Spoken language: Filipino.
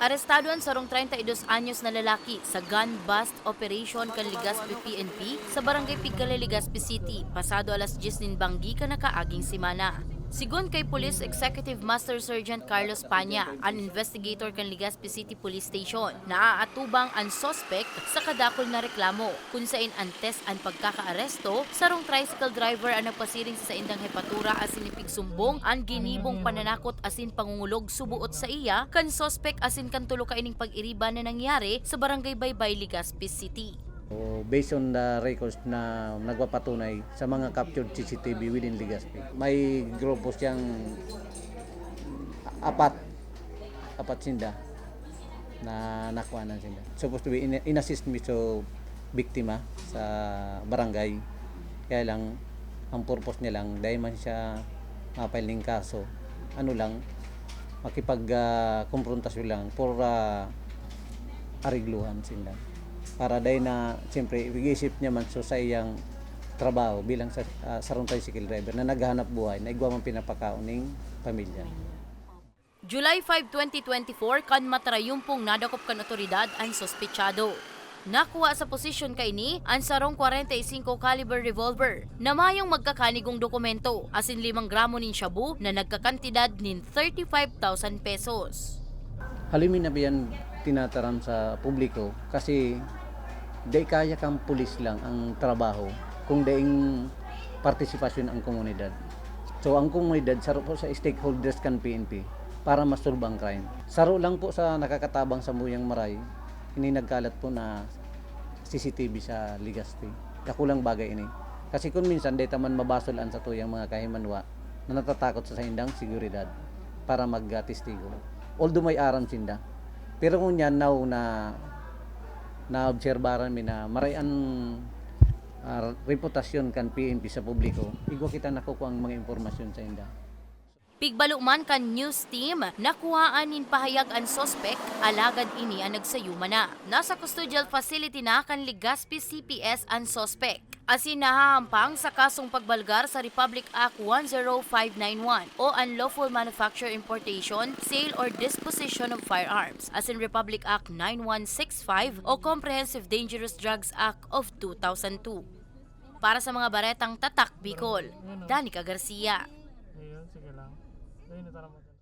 Arestado ang sarong 32 anyos na lalaki sa gun bust operation kan Ligaspi PNP sa barangay Pigale, Ligaspi City, pasado alas 10 nin banggi ka nakaaging simana. Sigon kay Police Executive Master Sergeant Carlos Panya, an investigator kan Ligaspi City Police Station, naaatubang ang suspect sa kadakol na reklamo kung saan antes ang pagkakaaresto, sarong tricycle driver ang nagpasiring sa indang hepatura asin ipig sumbong ang ginibong pananakot asin pangungulog subuot sa iya kan suspect asin kan tulo ka ining pag-iriba na nangyari sa barangay Baybay, Ligaspi City. So, based on the records na nagpapatunay sa mga captured CCTV within Legazpi, may grupo siyang apat, apat sinda na nakuha na sila. Supposed to be in, in-assist me to biktima sa barangay. Kaya lang, ang purpose niya lang, dahil man siya mapile ng kaso, ano lang, makipag-konfrontasyon lang for uh, arigluhan sila para dahil na siyempre iisip niya man so sa iyang trabaho bilang sa uh, sarong tricycle driver na naghahanap buhay na igwa man pinapakaon ng pamilya. July 5, 2024, kan matrayumpong nadakop kan otoridad ang sospechado. Nakuha sa posisyon kay ni ang sarong 45 caliber revolver na mayong magkakanigong dokumento asin 5 gramo nin shabu na nagkakantidad nin 35,000 pesos. Halimin na tinataram sa publiko kasi di kaya kang pulis lang ang trabaho kung daing partisipasyon ang komunidad. So ang komunidad saro po sa stakeholders kan PNP para masolve ang crime. Saro lang po sa nakakatabang sa Muyang Maray, ini nagkalat po na CCTV sa Legazpi. Kakulang bagay ini. Kasi kung minsan dahil taman mabasolan sa tuyang mga kahimanwa na natatakot sa indang seguridad para magtestigo. Although may aram sinda. Pero kung yan now na naobserbaran mi na marayan uh, reputasyon kan PNP sa publiko, igwa kita nakukuha ang mga impormasyon sa inda. Pigbaluman kan news team, nakuhaan nin pahayag ang sospek, alagad ini ang nagsayuma na. Nasa custodial facility na kan Legazpi CPS ang sospek. Asin nahahampang sa kasong pagbalgar sa Republic Act 10591 o Unlawful Manufacture Importation, Sale or Disposition of Firearms, as in Republic Act 9165 o Comprehensive Dangerous Drugs Act of 2002. Para sa mga baretang tatak Bicol, Danica Garcia. tiene toda.